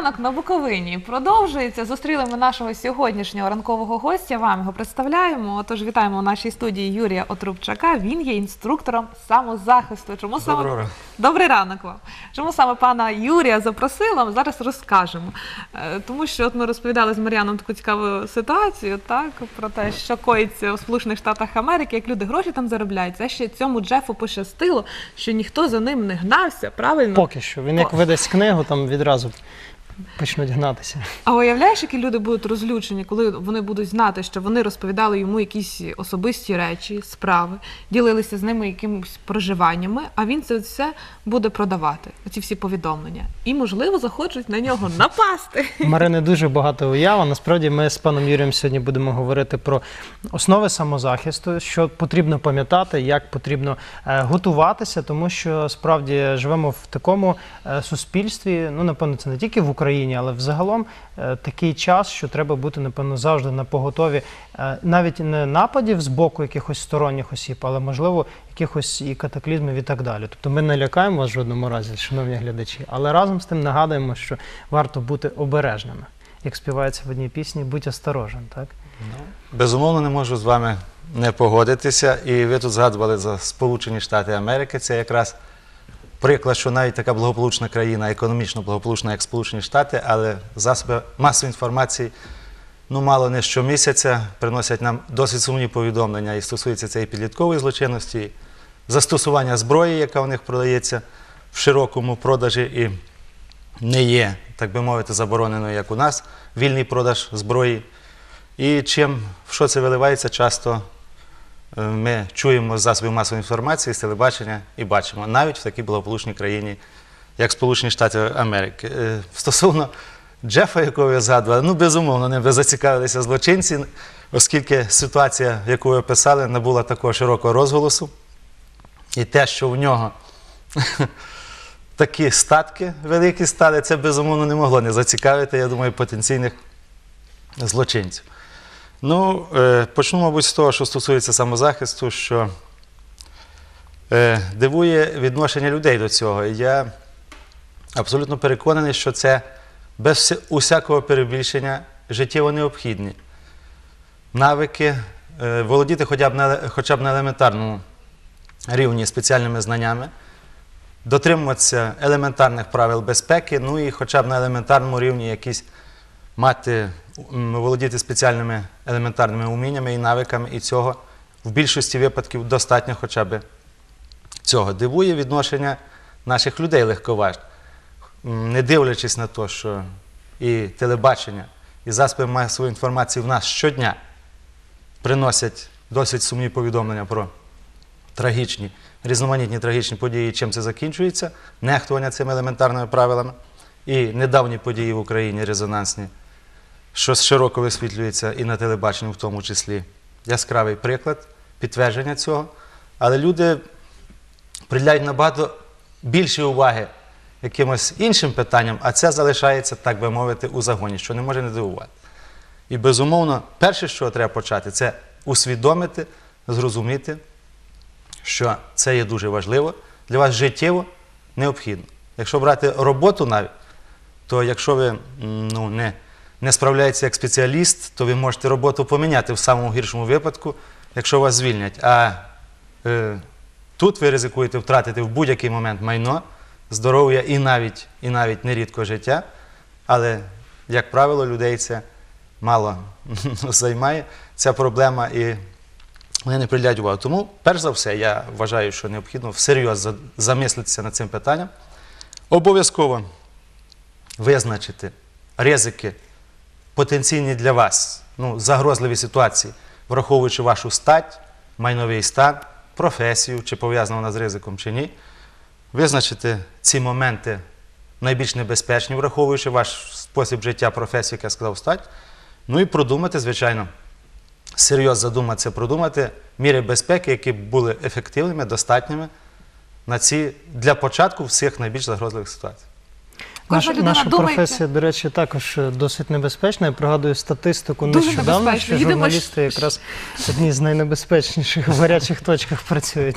ранок на Буковині продовжується. Зустріли ми нашого сьогоднішнього ранкового гостя. Вам його представляємо. Отож, вітаємо у нашій студії Юрія Отрубчака. Він є інструктором самозахисту. Чому саме Доброго добрий ранок вам? Чому саме пана Юрія запросила? Ми зараз розкажемо. Е, Тому що от ми розповідали з Мар'яном таку цікаву ситуацію, так про те, що коїться у Сполучених Штатах Америки, як люди гроші там заробляють. Це ще цьому Джефу пощастило, що ніхто за ним не гнався. Правильно? Поки що. Він як видасть книгу, там відразу почнуть гнатися. А уявляєш, які люди будуть розлючені, коли вони будуть знати, що вони розповідали йому якісь особисті речі, справи, ділилися з ними якимись проживаннями, а він це все буде продавати, оці всі повідомлення. І, можливо, захочуть на нього напасти. Марини дуже багато уяв. а Насправді ми з паном Юрієм сьогодні будемо говорити про основи самозахисту, що потрібно пам'ятати, як потрібно е, готуватися, тому що справді живемо в такому е, суспільстві. Ну, напевно, це не тільки в Україні, але взагалом е, такий час, що треба бути, напевно, завжди на поготові е, навіть не нападів з боку якихось сторонніх осіб, але можливо якихось і катаклізмів і так далі. Тобто ми не лякаємо вас в жодному разі, шановні глядачі, але разом з тим нагадуємо, що варто бути обережними. Як співається в одній пісні, будь осторожен, так? Безумовно, не можу з вами не погодитися. І ви тут згадували за Сполучені Штати Америки. Це якраз приклад, що навіть така благополучна країна, економічно благополучна, як Сполучені Штати, але засоби масової інформації ну, мало не щомісяця приносять нам досить сумні повідомлення. І стосується цієї підліткової злочинності, застосування зброї, яка у них продається в широкому продажі і не є, так би мовити, забороненою, як у нас, вільний продаж зброї. І чим в що це виливається, часто ми чуємо з засобів масової інформації, з телебачення і бачимо, навіть в такій благополучній країні, як Сполучені Штати Америки. Е, Стосовно Джефа, якого ви згадували, ну безумовно, ним би зацікавилися злочинці, оскільки ситуація, яку ви описали, набула такого широкого розголосу. І те, що в нього такі статки великі стали, це безумовно не могло не зацікавити, я думаю, потенційних злочинців. Ну, е, почну, мабуть, з того, що стосується самозахисту, що е, дивує відношення людей до цього. І Я абсолютно переконаний, що це без усякого перебільшення життєво необхідні навики, е, володіти хоча б на, хоча б на елементарному рівні спеціальними знаннями, дотримуватися елементарних правил безпеки, ну і хоча б на елементарному рівні якісь мати, володіти спеціальними елементарними уміннями і навиками, і цього в більшості випадків достатньо хоча б цього. Дивує відношення наших людей легковажних, М, не дивлячись на те, що і телебачення, і засоби масової інформації в нас щодня приносять досить сумні повідомлення про трагічні, різноманітні трагічні події, чим це закінчується, нехтування цими елементарними правилами. І недавні події в Україні резонансні, що широко висвітлюється і на телебаченні, в тому числі. Яскравий приклад підтвердження цього. Але люди приділяють набагато більше уваги якимось іншим питанням, а це залишається, так би мовити, у загоні, що не може не дивувати. І безумовно, перше, що треба почати, це усвідомити, зрозуміти, що це є дуже важливо, для вас життєво необхідно. Якщо брати роботу навіть, то якщо ви ну, не, не справляєтеся як спеціаліст, то ви можете роботу поміняти в самому гіршому випадку, якщо вас звільнять. А е, тут ви ризикуєте втратити в будь-який момент майно, здоров'я і навіть, і навіть нерідко життя. Але, як правило, людей це мало займає ця проблема і вони не приділяють увагу. Тому, перш за все, я вважаю, що необхідно всерйоз замислитися над цим питанням. Обов'язково визначити ризики потенційні для вас, ну, загрозливі ситуації, враховуючи вашу стать, майновий стан, професію, чи пов'язана вона з ризиком, чи ні. Визначити ці моменти найбільш небезпечні, враховуючи ваш спосіб життя, професію, як я сказав, стать. Ну і продумати, звичайно, серйозно задуматися, продумати міри безпеки, які були ефективними, достатніми на ці для початку всіх найбільш загрозливих ситуацій. Наша, наша професія, до речі, також досить небезпечна. Я пригадую статистику Дуже нещодавно, що Їдемо журналісти якраз одні з найнебезпечніших в гарячих точках працюють.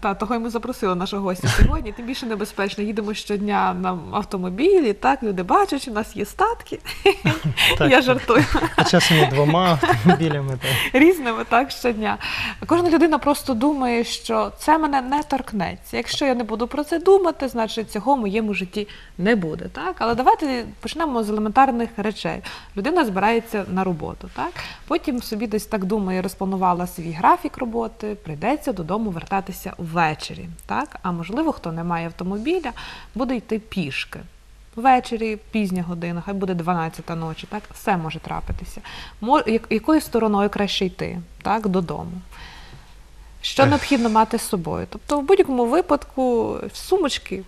Та того й ми запросили нашого гостя сьогодні. Тим більше небезпечно. Їдемо щодня на автомобілі. Так, люди бачать, що у нас є статки. Так. Я жартую. А часом двома автомобілями. Так. різними так щодня. Кожна людина просто думає, що це мене не торкнеться. Якщо я не буду про це думати, значить цього в моєму житті не буде. Так, але давайте почнемо з елементарних речей. Людина збирається на роботу, так потім собі десь так думає, розпланувала свій графік роботи, прийдеться додому вертатися ввечері. Так, а можливо, хто не має автомобіля, буде йти пішки. Ввечері, пізня година, хай буде 12 ночі, так все може трапитися. Якою стороною краще йти, так, додому? Що Ех. необхідно мати з собою? Тобто, в будь-якому випадку, в сумочки,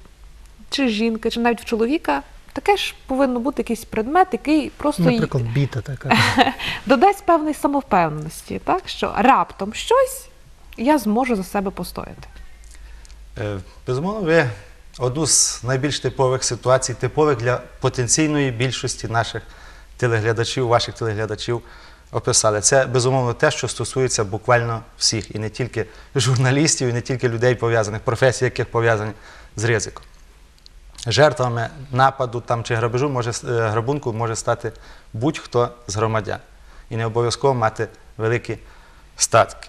чи жінки, чи навіть в чоловіка, таке ж повинно бути якийсь предмет, який просто Наприклад, біта така. додасть певної самовпевненості, так, що раптом щось я зможу за себе постояти. Е, Безумовно, ви одну з найбільш типових ситуацій, типових для потенційної більшості наших телеглядачів, ваших телеглядачів описали. Це безумовно те, що стосується буквально всіх, і не тільки журналістів, і не тільки людей пов'язаних, професій, яких пов'язані з ризиком. Жертвами нападу там, чи грабежу може, е, грабунку може стати будь-хто з громадян. І не обов'язково мати великі статки.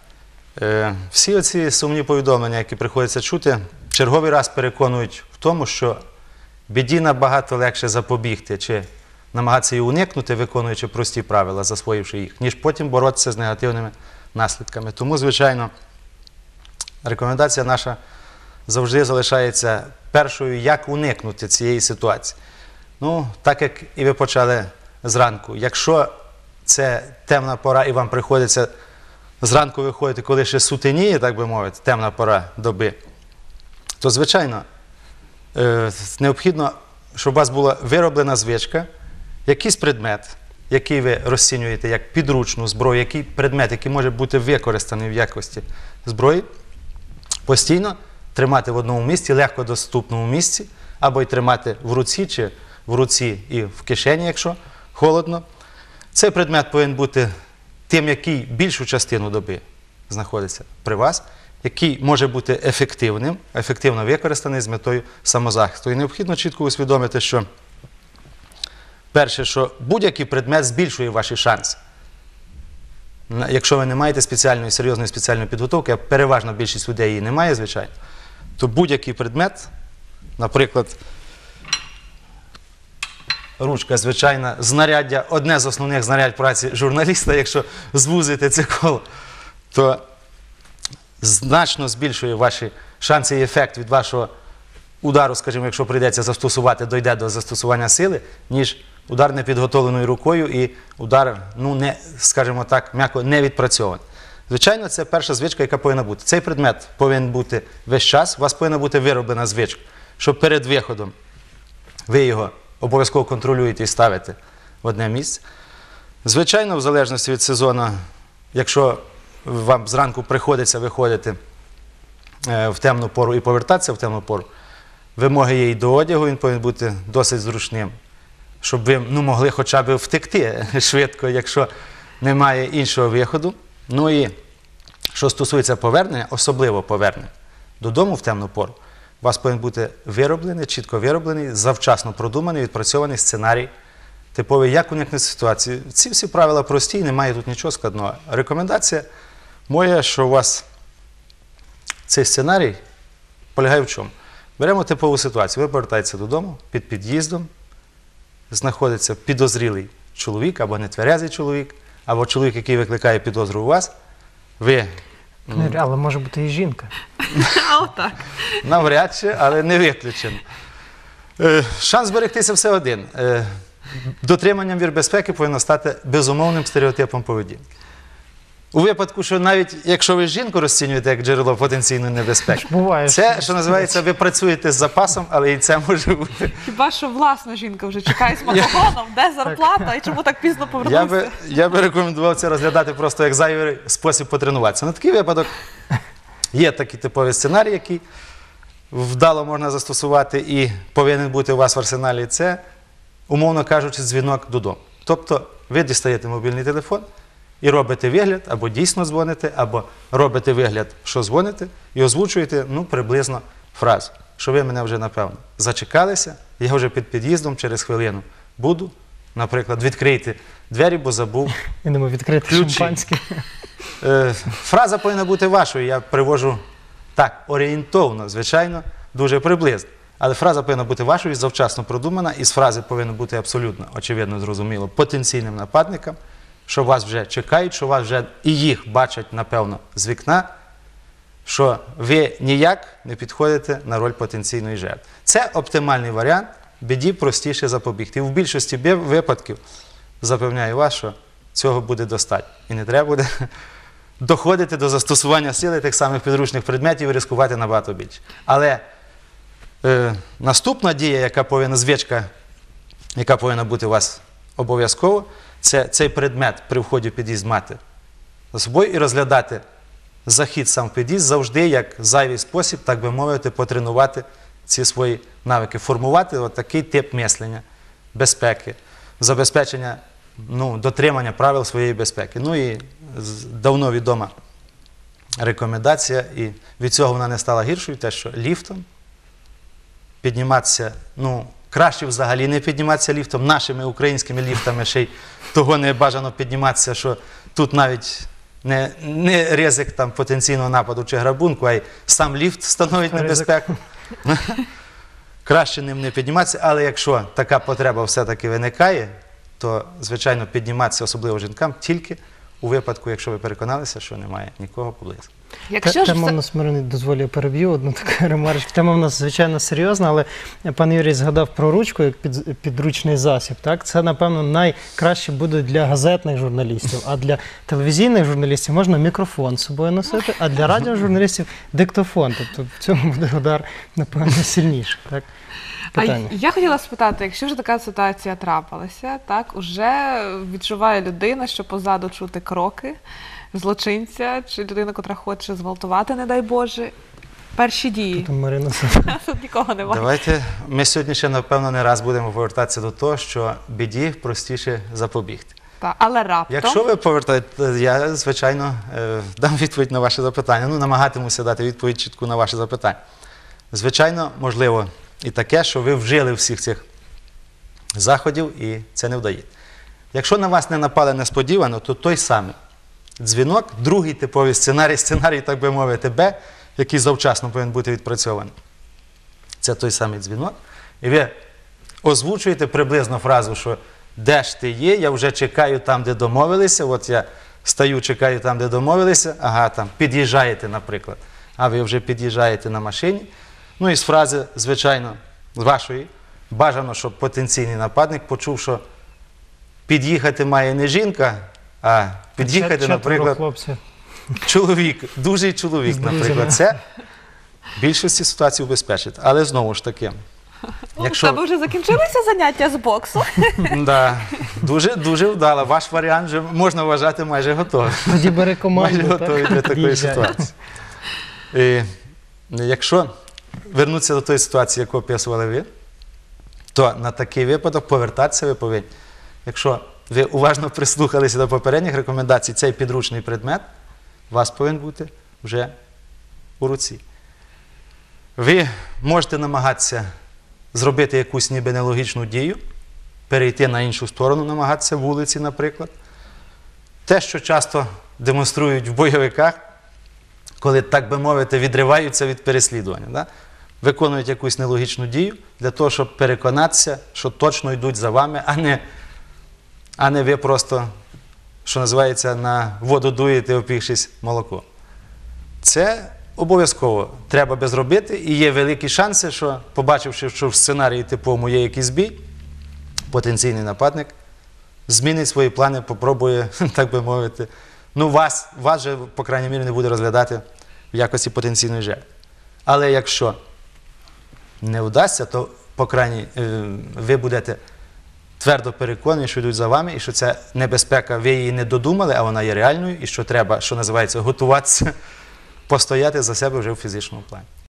Е, Всі оці сумні повідомлення, які приходиться чути, черговий раз переконують в тому, що біді набагато легше запобігти чи намагатися її уникнути, виконуючи прості правила, засвоївши їх, ніж потім боротися з негативними наслідками. Тому, звичайно, рекомендація наша завжди залишається першою, як уникнути цієї ситуації. Ну, так як і ви почали зранку. Якщо це темна пора і вам приходиться зранку виходити, коли ще сутеніє, так би мовити, темна пора доби, то, звичайно, е, необхідно, щоб у вас була вироблена звичка, якийсь предмет, який ви розцінюєте як підручну зброю, який предмет, який може бути використаний в якості зброї, постійно тримати в одному місці, легко доступному місці, або й тримати в руці, чи в руці і в кишені, якщо холодно. Цей предмет повинен бути тим, який більшу частину доби знаходиться при вас, який може бути ефективним, ефективно використаний з метою самозахисту. І необхідно чітко усвідомити, що перше, що будь-який предмет збільшує ваші шанси. Якщо ви не маєте спеціальної, серйозної спеціальної підготовки, а переважна більшість людей її не має, звичайно, то будь-який предмет, наприклад, ручка, звичайна, знаряддя, одне з основних знарядь праці журналіста, якщо звузити це коло, то значно збільшує ваші шанси і ефект від вашого удару, скажімо, якщо прийдеться застосувати, дойде до застосування сили, ніж удар непідготовленою рукою і удар, ну, не, скажімо так, м'яко не відпрацьований. Звичайно, це перша звичка, яка повинна бути. Цей предмет повинен бути весь час, у вас повинна бути вироблена звичка, щоб перед виходом ви його обов'язково контролюєте і ставите в одне місце. Звичайно, в залежності від сезону, якщо вам зранку приходиться виходити е, в темну пору і повертатися в темну пору, вимоги є і до одягу, він повинен бути досить зручним, щоб ви ну, могли хоча б втекти швидко, якщо немає іншого виходу. Ну і що стосується повернення, особливо повернення додому в темну пору, у вас повинен бути вироблений, чітко вироблений, завчасно продуманий, відпрацьований сценарій, типовий, як уникнути ситуації. Ці всі правила прості, немає тут нічого складного. Рекомендація моя, що у вас цей сценарій полягає в чому? Беремо типову ситуацію. Ви повертаєтеся додому під під'їздом, знаходиться підозрілий чоловік або нетверезий чоловік, або чоловік, який викликає підозру у вас. Ви Але може бути і жінка. А отак. навряд чи, але не виключено. Е, Шанс зберегтися все один. Е, Дотриманням вір безпеки повинно стати безумовним стереотипом поведінки. У випадку, що навіть якщо ви жінку розцінюєте як джерело потенційної небезпеки, Буває. це, що називається, ви працюєте з запасом, але і це може бути. Хіба що власна жінка вже чекає з мотогоном, де зарплата і чому так пізно Я би, я би рекомендував це розглядати просто як зайвий спосіб потренуватися. На такий випадок є такі типові сценарії, які вдало можна застосувати і повинен бути у вас в арсеналі. Це, умовно кажучи, дзвінок додому. Тобто ви дістаєте мобільний телефон і робите вигляд, або дійсно дзвоните, або робите вигляд, що дзвоните, і озвучуєте ну, приблизно фразу, що ви мене вже напевно зачекалися, я вже під під'їздом через хвилину буду. Наприклад, відкрийте двері, бо забув. Відкрити Ключі. шампанське. Е, фраза повинна бути вашою. Я привожу так, орієнтовно, звичайно, дуже приблизно. Але фраза повинна бути вашою, завчасно продумана, і з фрази повинно бути абсолютно, очевидно, зрозуміло, потенційним нападникам, що вас вже чекають, що вас вже і їх бачать, напевно, з вікна, що ви ніяк не підходите на роль потенційної жертви. Це оптимальний варіант, біді простіше запобігти. В більшості випадків запевняю вас, що цього буде достатньо. І не треба буде доходити до застосування сили тих самих підручних предметів і ризикувати набагато більше. Але е, наступна дія, яка повинна звичка, яка повинна бути у вас обов'язково, це цей предмет при вході в під'їзд мати за собою і розглядати захід сам в під'їзд завжди як зайвий спосіб, так би мовити, потренувати ці свої навики, формувати от такий тип мислення, безпеки, забезпечення ну, дотримання правил своєї безпеки. Ну і давно відома рекомендація, і від цього вона не стала гіршою, те, що ліфтом підніматися, ну, краще взагалі не підніматися ліфтом, нашими українськими ліфтами ще й того не бажано підніматися, що тут навіть не, не ризик там, потенційного нападу чи грабунку, а й сам ліфт становить небезпеку. Краще ним не підніматися, але якщо така потреба все-таки виникає, то, звичайно, підніматися, особливо жінкам, тільки у випадку, якщо ви переконалися, що немає нікого поблизу. Якщо ж Тема все... в нас Мирони, дозволю, переб'ю одну таку ремарочку. Тема в нас звичайно серйозна, але пан Юрій згадав про ручку як під, підручний засіб. Так, це напевно найкраще буде для газетних журналістів, а для телевізійних журналістів можна мікрофон з собою носити, а для радіожурналістів диктофон. Тобто в цьому буде удар, напевно, сильніший. Так? А я хотіла спитати, якщо вже така ситуація трапилася, так уже відчуває людина, що позаду чути кроки злочинця чи людина, котра хоче зґвалтувати, не дай Боже. Перші дії. Там Марина Тут нікого немає. Давайте ми сьогодні ще, напевно, не раз будемо повертатися до того, що біді простіше запобігти. Та, але раптом. Якщо ви повертаєте, я, звичайно, е, дам відповідь на ваше запитання. Ну, намагатимуся дати відповідь чітку на ваше запитання. Звичайно, можливо і таке, що ви вжили всіх цих заходів і це не вдає. Якщо на вас не напали несподівано, то той самий дзвінок, другий типовий сценарій, сценарій, так би мовити, Б, який завчасно повинен бути відпрацьований. Це той самий дзвінок. І ви озвучуєте приблизно фразу, що де ж ти є, я вже чекаю там, де домовилися. От я стою, чекаю там, де домовилися. Ага, там під'їжджаєте, наприклад. А ви вже під'їжджаєте на машині. Ну і з фрази, звичайно, вашої, бажано, щоб потенційний нападник почув, що під'їхати має не жінка, а під'їхати, наприклад, хлопців. чоловік, дужий чоловік, наприклад. Це в більшості ситуацій убезпечить. Але знову ж таки, Ну, якщо- в тебе вже закінчилися заняття з боксу. Да, дуже, дуже вдало. Ваш варіант вже можна вважати майже готовий. Тоді бери команду. Майже так? готовий для такої ситуації. І, якщо вернутися до тої ситуації, яку описували ви, то на такий випадок повертатися ви повинні. Якщо ви уважно прислухалися до попередніх рекомендацій, цей підручний предмет у вас повинен бути вже у руці. Ви можете намагатися зробити якусь ніби нелогічну дію, перейти на іншу сторону, намагатися вулиці, наприклад. Те, що часто демонструють в бойовиках, коли, так би мовити, відриваються від переслідування. Да? Виконують якусь нелогічну дію для того, щоб переконатися, що точно йдуть за вами, а не, а не ви просто, що називається, на воду дуєте, опікшись молоко. Це обов'язково треба би зробити, і є великі шанси, що, побачивши, що в сценарії типовому є якийсь бій, потенційний нападник змінить свої плани, попробує, так би мовити. Ну, вас, вас же, по крайній мірі, не буде розглядати в якості потенційної жертви. Але якщо не вдасться, то, по крайній, е, ви будете твердо переконані, що йдуть за вами, і що ця небезпека, ви її не додумали, а вона є реальною, і що треба, що називається, готуватися, постояти за себе вже в фізичному плані.